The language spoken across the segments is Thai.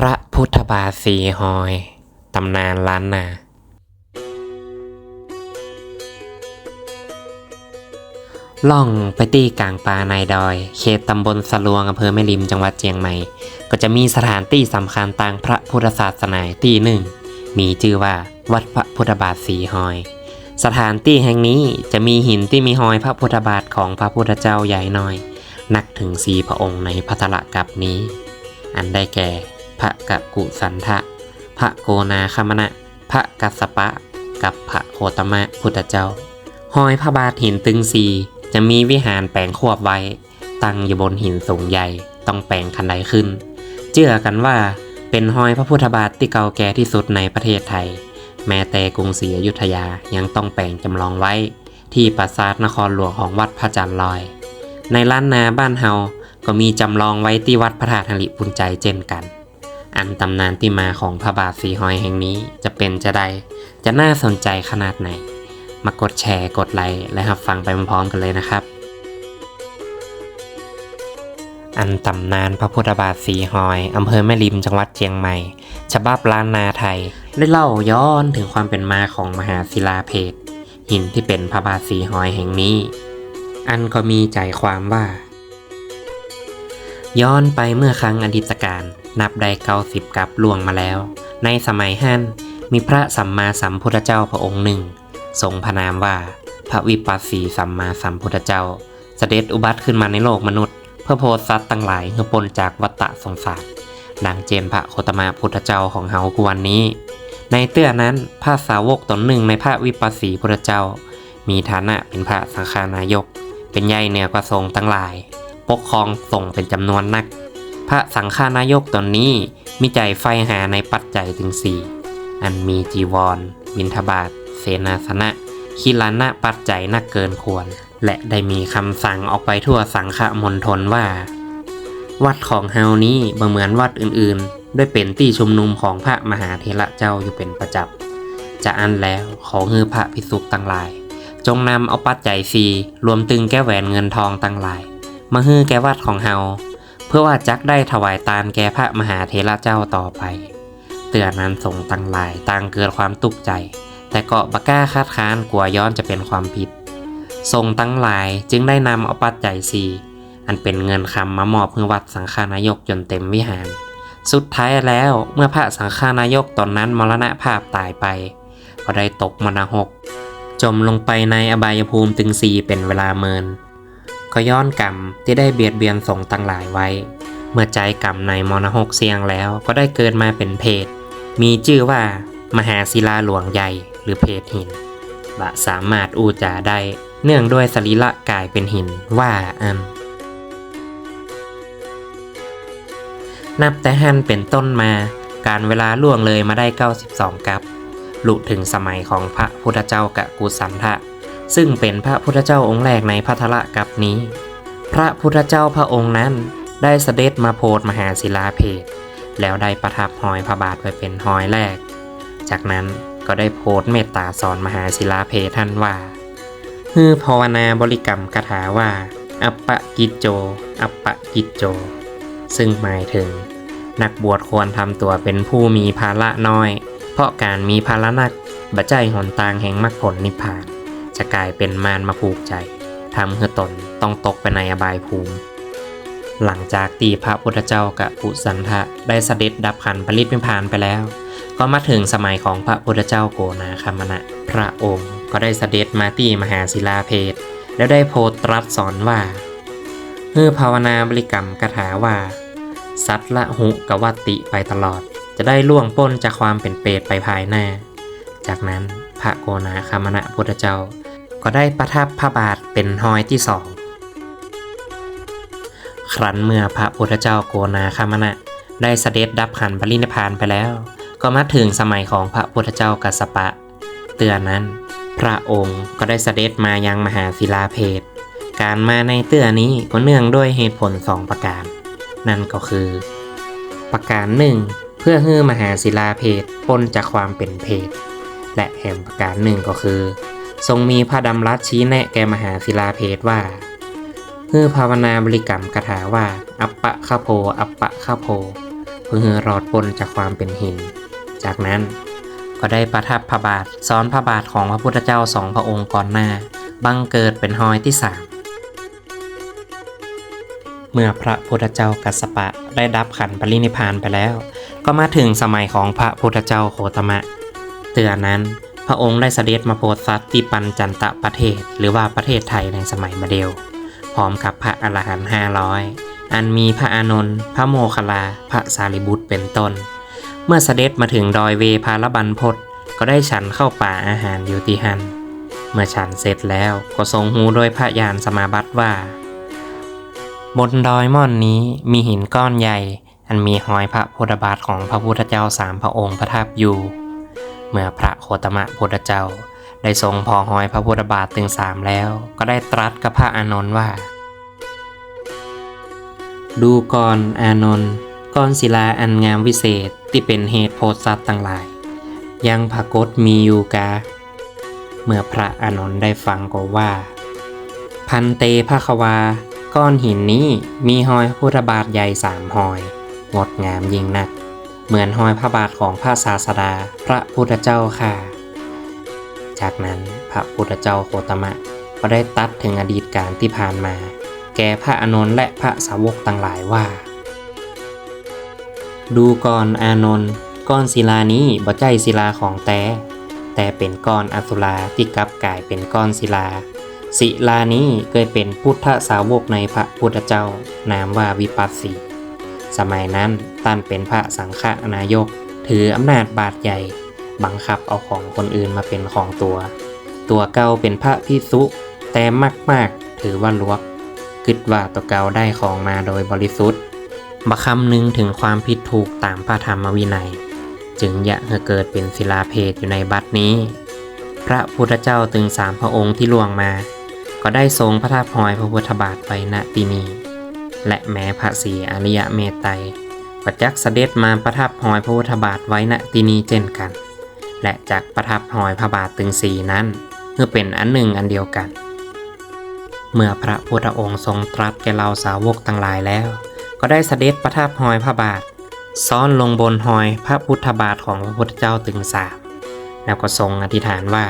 พระพุทธบาทสีหอย ตำนานล้านนา ล่องไปตีกลางป่าในดอย เขตตำบลสลวงอำเภอแม่ริมจังหวัดเชียงใหม่ ก็จะมีสถานที่สำคัญต่างพระพุทธศาสนาที่หนึ่ง มีชื่อว่าวัดพระพุทธบาทสีหอย สถานที่แห่งนี้จะมีหินที่มีหอยพระพุทธบาทของพระพุทธเจ้าใหญ่น้อย นักถึงสีพระองค์ในพัทละกับนี้ อันได้แก่ พระกะกุสันทะพระโกนาคามณะพระกัสปะ กับพระโคตมะพุทธเจ้าหอยพระบาทหินตึงสีจะมีวิหารแปลงควบไว้ ตั้งอยู่บนหินสูงใหญ่ต้องแปลงคันไดขึ้น เชื่อกันว่าเป็นหอยพระพุทธบาทที่เก่าแก่ที่สุดในประเทศไทย แม้แต่กรุงศรีอยุธยายังต้องแปลงจำลองไว้ ที่ปราสาทนครหลวงของวัดพระจันทร์ลอย ในล้านนาบ้านเฮาก็มีจำลองไว้ที่วัดพระธาตุหริปุญใจเช่นกัน อันตำนานที่มาของพระบาทสีหอยแห่งนี้จะเป็นจะใดจะน่าสนใจขนาดไหน มากดแชร์กดไลค์และรับฟังไปพร้อมๆกันเลยนะครับ อันตำนานพระพุทธบาทสีหอยอำเภอแม่ริมจังหวัดเชียงใหม่ ฉบับล้านนาไทย ได้เล่าย้อนถึงความเป็นมาของมหาศิลาเพชรหินที่เป็นพระบาทสีหอยแห่งนี้ อันก็มีใจความว่า ย้อนไปเมื่อครั้งอดีตการนับได้เก้าสิบกับล่วงมาแล้ว ในสมัยฮั่นมีพระสัมมาสัมพุทธเจ้าพระองค์หนึ่ง ทรงพระนามว่า พระวิปัสสีสัมมาสัมพุทธเจ้า เสด็จอุบัติขึ้นมาในโลกมนุษย์ เพื่อโพสต์สัตว์ตั้งหลายเพื่อปนจากวัฏฏะสงสารดังเจนพระโคตมะพุทธเจ้าของเฮากุวันนี้ ในเตื้อนั้นพระสาวกตนหนึ่งในพระวิปัสสีพุทธเจ้า มีฐานะเป็นพระสังฆานายก เป็นใหญ่เหนือกว่าทรงตั้งหลาย ปกครองส่งเป็นจำนวนนัก พระสังฆานายกตนนี้มีใจใฝ่หาในปัจจัยถึงสี่อันมีจีวร บิณฑบาตเสนาสนะคิลานะปัจจัยนักเกินควร และได้มีคำสั่งออกไปทั่วสังฆมณฑลว่า วัดของเฮานี้บ่เหมือนวัดอื่นๆ ด้วยเป็นที่ชุมนุมของพระมหาเถระเจ้าอยู่เป็นประจำจะอันแล้วขอฮือพระภิกษุตั้งหลาย จงนำเอาปัจจัยสีรวมตึงแก้แหวนเงินทองตั้งหลาย มาฮือแกวัดของเฮา เพื่อว่าจักได้ถวายตานแกพระมหาเถระเจ้าต่อไป เตือนนั้นส่งตังหลายต่างเกิดความตุกใจ แต่เก็บก้าคาดค้านกลัวย้อนจะเป็นความผิดทรงตั้งหลายจึงได้นำเอาปัจจัยสี่อันเป็นเงินคำมามอบเพื่อวัดสังฆานายกจนเต็มวิหาร สุดท้ายแล้วเมื่อพระสังฆานายกตอนนั้นมรณภาพตายไป ก็ได้ตกมรณหก จมลงไปในอบายภูมิถึงสี่เป็นเวลาเมิน ก็ย้อนกรรมที่ได้เบียดเบียนสงตั้งหลายไว้ เมื่อใจกรรมในมรณหกเสียงแล้วก็ได้เกิดมาเป็นเพศมีชื่อว่ามหาศิลาหลวงใหญ่หรือเพศหินบะสามารถอูจาได้ เนื่องด้วยสรีระกายเป็นหินว่าอัน นับแต่หันเป็นต้นมา การเวลาล่วงเลยมาได้ 92 กับลุถึงสมัยของพระพุทธเจ้ากะกุสันทะ ซึ่งเป็นพระพุทธเจ้าองค์แรกในพัทละกับนี้ พระพุทธเจ้าพระองค์นั้นได้เสด็จมาโพธมหาศิลาเพศแล้วได้ประทับหอยพระบาทไว้เป็นหอยแรก จากนั้นก็ได้โพธเมตตาสอนมหาศิลาเพทท่านว่าฮือภาวนาบริกรรมคาถาว่า อัปปะกิจโจ อัปปะกิจโจ ซึ่งหมายถึง นักบวชควรทำตัวเป็นผู้มีภาระน้อย เพราะการมีภาระนักบัจจัยหนตางแห่งมรรคผลนิพพาน จะกลายเป็นมารมาผูกใจทำให้ตนต้องตกไปในอบายภูมิ หลังจากตีพระพุทธเจ้ากับปุสันทะได้เสด็จดับขันปรินิพานไปแล้ว ก็มาถึงสมัยของพระพุทธเจ้าโกนาคามณะ พระองค์ก็ได้เสด็จมาที่มหาศิลาเพศแล้วได้โพสต์ตรัสสอนว่าเมื่อภาวนาบริกรรมคาถาว่า สัตว์ละหุกวัตติไปตลอด จะได้ล่วงพ้นจากความเป็นเปรตไปภายหน้า จากนั้นพระโกนาคามณะพุทธเจ้า ก็ได้ประทับพระบาทเป็นหอยที่สอง ครั้นเมื่อพระพุทธเจ้าโกนาคามณะได้เสด็จดับขันปรินิพานไปแล้ว ก็มาถึงสมัยของพระพุทธเจ้ากัสสปะ เตือนนั้น พระองค์ก็ได้เสด็จมายังมหาศิลาเพศการมาในเตื้อนี้ก็เนื่องด้วยเหตุผลสองประการ นั่นก็คือ ประการหนึ่งเพื่อให้มหาศิลาเพศพ้นจากความเป็นเพศและแห่งประการหนึ่งก็คือ ทรงมีพระดำรัสชี้แนะแกมหาศิลาเพศว่าเพื่อภาวนาบริกรรมคาถาว่า อัปปะข้าโพ อัปปะข้าโพเพื่อรอดพ้นจากความเป็นหิน จากนั้นก็ได้ประทับพระบาทซ้อนพระบาทของพระพุทธเจ้าสองพระองค์ก่อนหน้า บังเกิดเป็นหอยที่สามเมื่อพระพุทธเจ้ากัสปะได้ดับขันปรินิพพานไปแล้ว ก็มาถึงสมัยของพระพุทธเจ้าโคตมะ เตือนนั้น พระองค์ได้เสด็จมาโปรดสัตว์ที่ปัญจันตะประเทศ หรือว่าประเทศไทยในสมัยมาเดียวพร้อมกับพระอรหันต์ห้าร้อยอันมีพระอานนท์พระโมคคัลลา พระสารีบุตรเป็นต้น เมื่อเสด็จมาถึงดอยเวพาลบันพศก็ได้ฉันเข้าป่าอาหารอยู่ที่หัน เมื่อฉันเสร็จแล้วก็ทรงหูโดยพระยานสมาบัติว่า บนดอยม่อนนี้มีหินก้อนใหญ่ อันมีหอยพระโพธิบาทของพระพุทธเจ้าสามพระองค์ประทับอยู่ มื่อพระโคตมะพุทธเจ้า ได้ทรงพอหอยพระพุทธบาทถึงสามแล้ว ก็ได้ตรัสกับพระอานนท์ว่า ดูก่อนอานนท์ก้อนศิลาอันงามวิเศษที่เป็นเหตุโพธิสัตว์ต่างหลาย ยังพากฏมีอยู่กา เมื่อพระอานนท์ได้ฟังก็ว่า พันเตภะควา ก้อนหินนี้มีหอยพุทธบาทใหญ่สามหอย งดงามยิ่งนัก เหมือนหอยพระบาทของพระศาสดาพระพุทธเจ้าค่ะ จากนั้นพระพุทธเจ้าโคตมะก็ได้ตัดถึงอดีตการที่ผ่านมา แก่พระอานนท์และพระสาวกต่างหลายว่า ดูก่อนอานนท์ก้อนศิลานี้บ่ใจศิลาของแต้แต่เป็นก้อนอสุราที่กลับกลายเป็นก้อนศิลา ศิลานี้เคยเป็นพุทธสาวกในพระพุทธเจ้านามว่าวิปัสสี สมัยนั้นตันเป็นพระสังฆนายก ถืออำนาจบาดใหญ่ บังคับเอาของคนอื่นมาเป็นของตัว ตัวเก่าเป็นพระพิสุแต่มากๆถือว่าลวกคิดว่าตัวเก่าได้ของมาโดยบริสุทธิ์บัคำนึงถึงความผิดถูกตามพระธรรมวินัย จึงอยะเกิดเป็นศิลาเพศอยู่ในบัดนี้ พระพุทธเจ้าตึงสามพระองค์ที่ล่วงมา ก็ได้ทรงพระทับหอยพระพุทธบาทไว้ณที่นี้ และแม้พระศรีอริยเมตไตรก็จักเสด็จมาประทับหอยพระพุทธบาทไว้ณที่นี้เช่นกัน และจักประทับหอยพระบาทตึงสีนั้นเพื่อเป็นอันหนึ่งอันเดียวกัน เมื่อพระพุทธองค์ทรงตรัสแก่เราสาวกทั้งหลายแล้ว ก็ได้เสด็จประทับหอยพระบาท ซ้อนลงบนหอยพระพุทธบาทของพระพุทธเจ้าตึงสามแล้วก็ทรงอธิษฐานว่า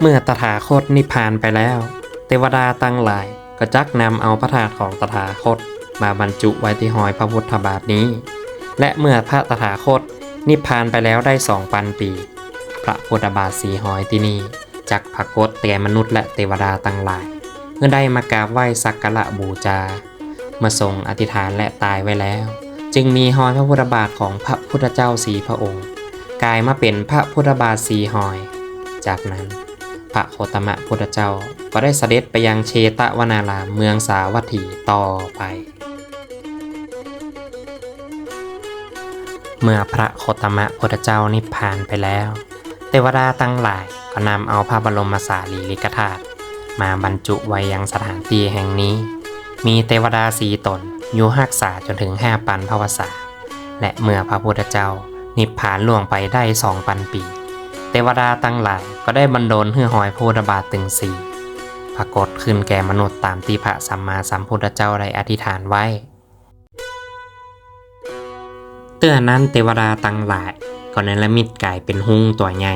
เมื่อตถาคตนิพพานไปแล้ว เทวดาตั้งหลาย ก็จักนำเอาพระธาตุของตถาคต มาบรรจุไว้ที่หอยพระพุทธบาทนี้ และเมื่อพระตถาคต นิพพานไปแล้วได้สองพันปี พระพุทธบาทสีหอยที่นี่จักผกฏแก่มนุษย์และเทวดาตั้งหลาย เมื่อได้มากราบไหว้สักการะบูชาเมื่อทรงอธิษฐานและตายไว้แล้ว จึงมีหอยพระพุทธบาทของพระพุทธเจ้าสีพระองค์ กลายมาเป็นพระพุทธบาทสีหอย จากนั้น พระโคตมะพุทธเจ้า ก็ได้เสด็จไปยังเชตวนารามเมืองสาวัตถีต่อไป เมื่อพระโคตมะพุทธเจ้านิพพานไปแล้ว เทวดาตั้งหลายก็นำเอาพระบรมสารีริกธาตุมาบรรจุไว้ยังสถานที่แห่งนี้ มีเทวดาสีตนอยู่หักษาจนถึงห้าปันพวสาและเมื่อพระพุทธเจ้านิพพานล่วงไปได้สองพันปี เทวดาตั้งหลายก็ได้บรรดลเฮือหอยโพธบาทตึงสี่ปรากฏขึ้นแก่มนุษย์ตามที่พระสัมมาสัมพุทธเจ้าได้อธิษฐานไว้เตือนั้นเทวดาตั้งหลายก็เนรมิตกลายเป็นหุ้งตัวใหญ่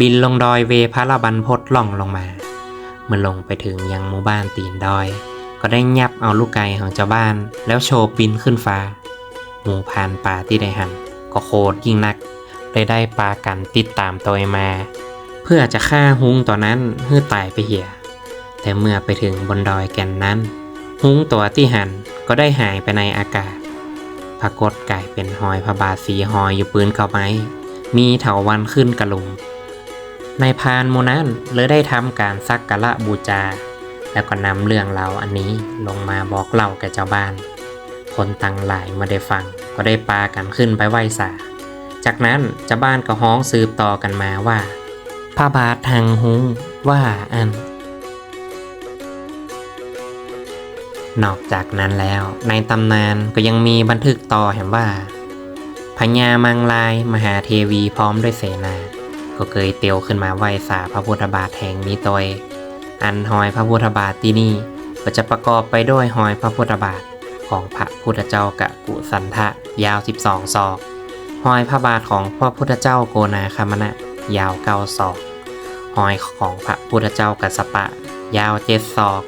บินลงดอยเวพระละบันพศล่องลงมา เมื่อลงไปถึงยังหมู่บ้านตีนดอย ก็ได้ยับเอาลูกไก่ของเจ้าบ้าน แล้วโชว์บินขึ้นฟ้า หมูพานป่าที่ได้หัน ก็โคตรยิ่งนัก เลยได้ปลากันติดตามตัวมา เพื่อจะฆ่าหุ้งตัวนั้นเพื่อตายไปเหี่ยแต่เมื่อไปถึงบนดอยแก่นนั้นหุ้งตัวที่หันก็ได้หายไปในอากาศปรากฏไก่เป็นหอยพระบาทสีหอยอยู่ปืนเก่าไม้ มีเถาวันขึ้นกระลุมในพานหมูนั้นเลยได้ทำการสักการะบูชาแล้วก็นำเรื่องราวอันนี้ลงมาบอกเล่าแก่เจ้าบ้าน คนตังหลายเมื่อได้ฟังก็ได้ปากันขึ้นไปไหว้สา จากนั้นเจ้าบ้านก็ฮ้องสืบต่อกันมาว่าพระบาททางหุงว่าอัน นอกจากนั้นแล้วในตำนานก็ยังมีบันทึกต่อแห่งว่าพญามังลายมหาเทวีพร้อมด้วยเสนา ก็เคยเตียวขึ้นมาไหว้สาพระพุทธบาทแห่งนี้ตัวเองอันหอยพระพุทธบาทที่นี่ก็จะประกอบไปด้วยหอยพระพุทธบาทของพระพุทธเจ้ากะกุสันทะยาว 12 ศอก หอยพระบาทของพระพุทธเจ้าโกนาคามณะ ยาว9ศอกหอยของพระพุทธเจ้ากัสปะ ยาว7ศอก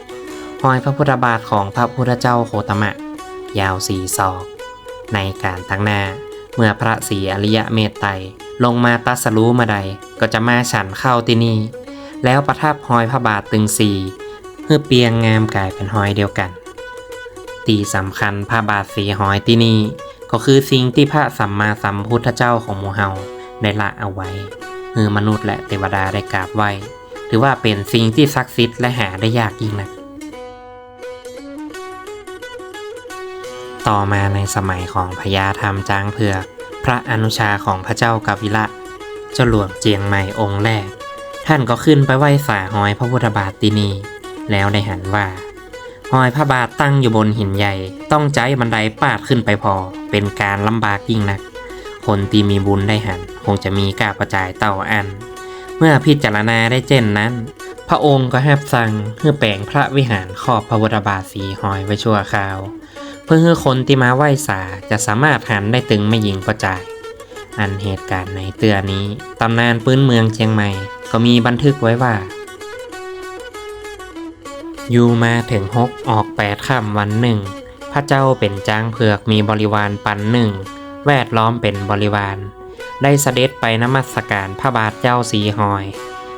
หอยพระพุทธบาทของพระพุทธเจ้าโคตมะ ยาว4ศอก ในการตั้งหน้า เมื่อพระศรีอริยเมตไตรลงมาตัสรู้มาใดก็จะมาฉันเข้าที่นี่ แล้วประทับหอยพระบาทตึงสี่เพื่อเปียงงามกลายเป็นหอยเดียวกัน ตีสำคัญพระบาทสีหอยที่นี่ ก็คือสิ่งที่พระสัมมาสัมพุทธเจ้าของหมูเฮาได้ละเอาไว้เมื่อมนุษย์และเทวดาได้กราบไหว้ถือว่าเป็นสิ่งที่ศักดิ์สิทธิ์และหาได้ยากยิ่งนัก ต่อมาในสมัยของพญาธรรมจางเผือกพระอนุชาของพระเจ้ากาวิละเจ้าหลวงเจียงใหม่องค์แรก ท่านก็ขึ้นไปไหว้ฝ่าหอยพระพุทธบาทที่นี่แล้วได้หันว่า หอยพระบาทตั้งอยู่บนหินใหญ่ ต้องใจบันไดปาดขึ้นไปพอ เป็นการลำบากยิ่งนัก คนที่มีบุญได้หัน คงจะมีกาประจายเต่าอัน เมื่อพิจารณาได้เช่นนั้น พระองค์ก็แฮบสั่งเพื่อแปลงพระวิหารครอบพระพุทธบาทสีหอยไว้ชั่วคราว เพื่อให้คนที่มาไหว้สาจะสามารถหันได้ตึงไม่ยิงประจาย อันเหตุการณ์ในเตือนี้ตำนานปื้นเมืองเชียงใหม่ ก็มีบันทึกไว้ว่า อยู่มาถึงหกออกแปดค่ำวันหนึ่ง พระเจ้าเป็นจ้างเผือกมีบริวารปันหนึ่ง แวดล้อมเป็นบริวาร ได้เสด็จไปนมัสการพระบาทเจ้าสีหอย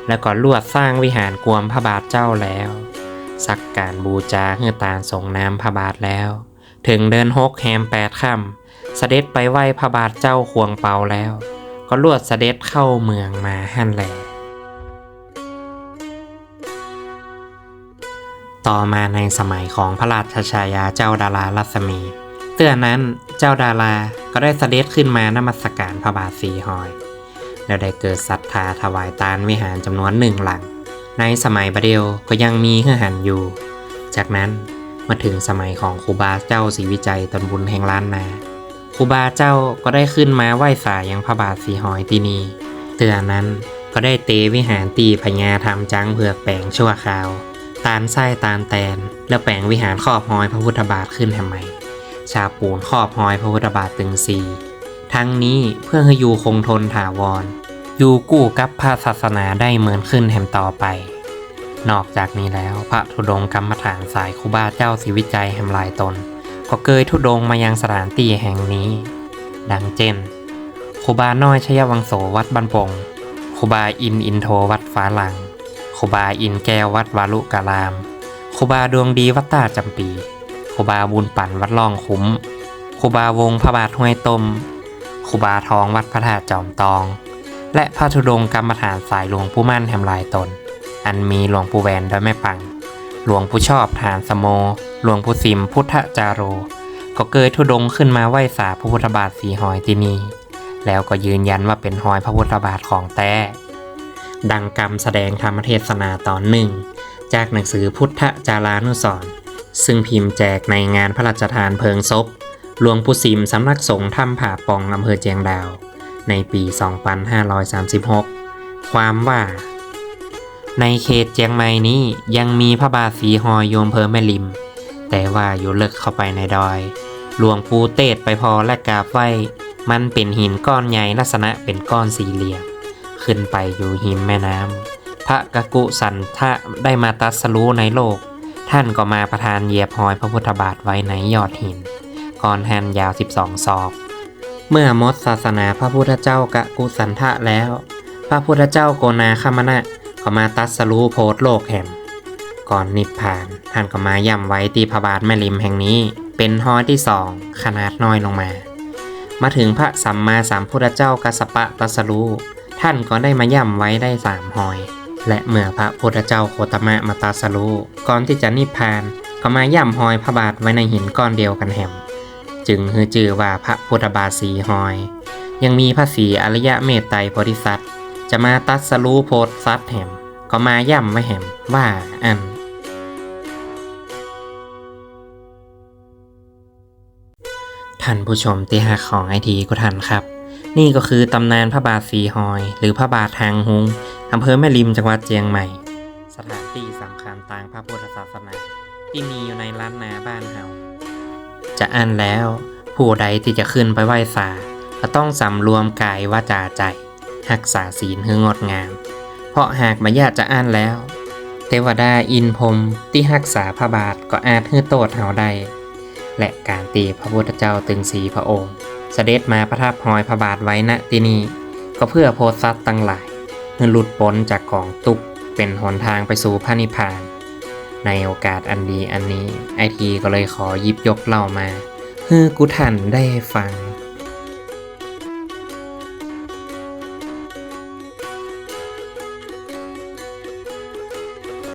แล้วก็ลวดสร้างวิหารกวมพระบาทเจ้าแล้ว สักการบูชาเฮือตาส่งน้ำพระบาทแล้ว ถึงเดินหกแฮมแปดค่ำเสด็จไปไหว้พระบาทเจ้าควงเปาแล้ว ก็ลวดเสด็จเข้าเมืองมาหั่นแหล ต่อมาในสมัยของพระราชชายาเจ้าดารารัศมี เตือนนั้นเจ้าดาราก็ได้เสด็จขึ้นมานมัสการพระบาทสีหอย แล้วได้เกิดศรัทธาถวายตานวิหารจำนวนหนึ่งหลัง ในสมัยบดเดียวก็ยังมีเฮือหันอยู่ จากนั้นมาถึงสมัยของครูบาเจ้าศรีวิจัยตนบุญแห่งล้านนาครูบาเจ้าก็ได้ขึ้นมาไหว้สายยังพระบาทสีหอยที่นี่เตือนนั้นก็ได้เตวิหารตีพญาธรรมจังเผือกแปลงชั่วคราว ตาลไส้ตาลแตน แล้วแปลงวิหารครอบหอยพระพุทธบาทขึ้นทำไม ชาปูนครอบหอยพระพุทธบาทตึงสีทั้งนี้เพื่อให้อยู่คงทนถาวร อยู่กู้กับพระศาสนาได้เหมือนขึ้นแห่งต่อไป นอกจากนี้แล้วพระธุดงค์กรรมฐานสายครูบาเจ้าศรีวิจัยแห่งลายตน ก็เกยธุดงค์มายังสถานที่แห่งนี้ ดังเช่นครูบาน้อยชยวังโสวัดบันปงครูบาอินอินโทวัดฟ้าหลัง รูบาอินแก้ววัดวาลุกาลามครูบาดวงดีวัดตาจำปีครูบาบุญปั่นวัดล่องคุ้มครูบาวงพระบาทห้วยต้มครูบาทองวัดพระธาตุจอมตอง และพระธุดงกรรมฐานสายหลวงปู่มั่นแห่งลายตน อันมีหลวงปู่แวนและแม่ปัง หลวงผู้ชอบฐานสโม หลวงผู้สิมพุทธจาโร ก็เกิดธุดงขึ้นมาไหว้สาพระพุทธบาทสีหอยที่นี่แล้วก็ยืนยันว่าเป็นหอยพระพุทธบาทของแท้ ดังกรรมแสดงธรรมเทศนาตอนหนึ่ง จากหนังสือพุทธจารานุสรซึ่งพิมพ์แจกในงานพระราชทานเพลิงศพหลวงปู่สิมสำนักสงฆ์ถ้ำผาปองอำเภอเจียงดาว ในปี 2536 ความว่า ในเขตเจียงใหม่นี้ยังมีพระบาทสีหอยโยมเพอแม่ริม แต่ว่าอยู่ลึกเข้าไปในดอย หลวงปู่เตดไปพอและกราบไหว้มันเป็นหินก้อนใหญ่ลักษณะเป็นก้อนสี่เหลี่ยม ขึ้นไปอยู่หิมแม่น้ำพระกกุสันทะได้มาตัสรู้ในโลก ท่านก็มาประทานเหยียบหอยพระพุทธบาทไว้ในยอดหินก้อนแฮนยาว 12 ศอก เมื่อมดศาสนาพระพุทธเจ้ากะกุสันทะแล้ว พระพุทธเจ้าโกนาคามนะก็มาตัสรู้โพธโลกแห่งก่อนนิพพาน ท่านก็มาย่ำไว้ตีพระบาทแม่ริมแห่งนี้ เป็นหอยที่สองขนาดน้อยลงมา มาถึงพระสัมมาสัมพุทธเจ้ากัสสปะตัสรู้ ท่านก็ได้มาย่ำไว้ได้สามหอย และเมื่อพระพุทธเจ้าโคตมะมาตรัสรูก่อนที่จะนิพพานก็มาย่ำหอยพระบาทไว้ในหินก้อนเดียวกันแห่มจึงฮือจือว่าพระพุทธบาทสีหอย ยังมีพระศรีอริยะเมตไตรโพธิสัตว์จะมาตัดสรู้โพธิสัตว์แห่มก็มาย่ำไว้แห่มว่าอันท่านผู้ชมที่หักของไอทีก็ทันครับ นี่ก็คือตำนานพระบาทสีหอย หรือพระบาททางหุงอำเภอแม่ริมจังหวัดเจียงใหม่ สถานที่สำคัญทางพระพุทธศาสนา ที่มีอยู่ในล้านนาบ้านเฮาจะอ่านแล้ว ผู้ใดที่จะขึ้นไปไหว้สาก็ต้องสำรวมกายวาจาใจรักษาศีลให้งดงาม เพราะหากมาญาติจะอ่านแล้ว เทวดาอินพรมที่รักษาพระบาทก็อาจฮื้โตดเฮาได้และการตีพระพุทธเจ้าตึงสีพระองค์ เสด็จมาประทับหอยพระบาทไว้ณที่นี้ก็เพื่อโพธิสัตว์ตั้งหลายให้หลุดพ้นจากกองทุกข์เป็นหนทางไปสู่พระนิพพาน ในโอกาสอันดีอันนี้ไอทีก็เลยขอยิบยกเล่ามาเพื่อกูท่านได้ฟัง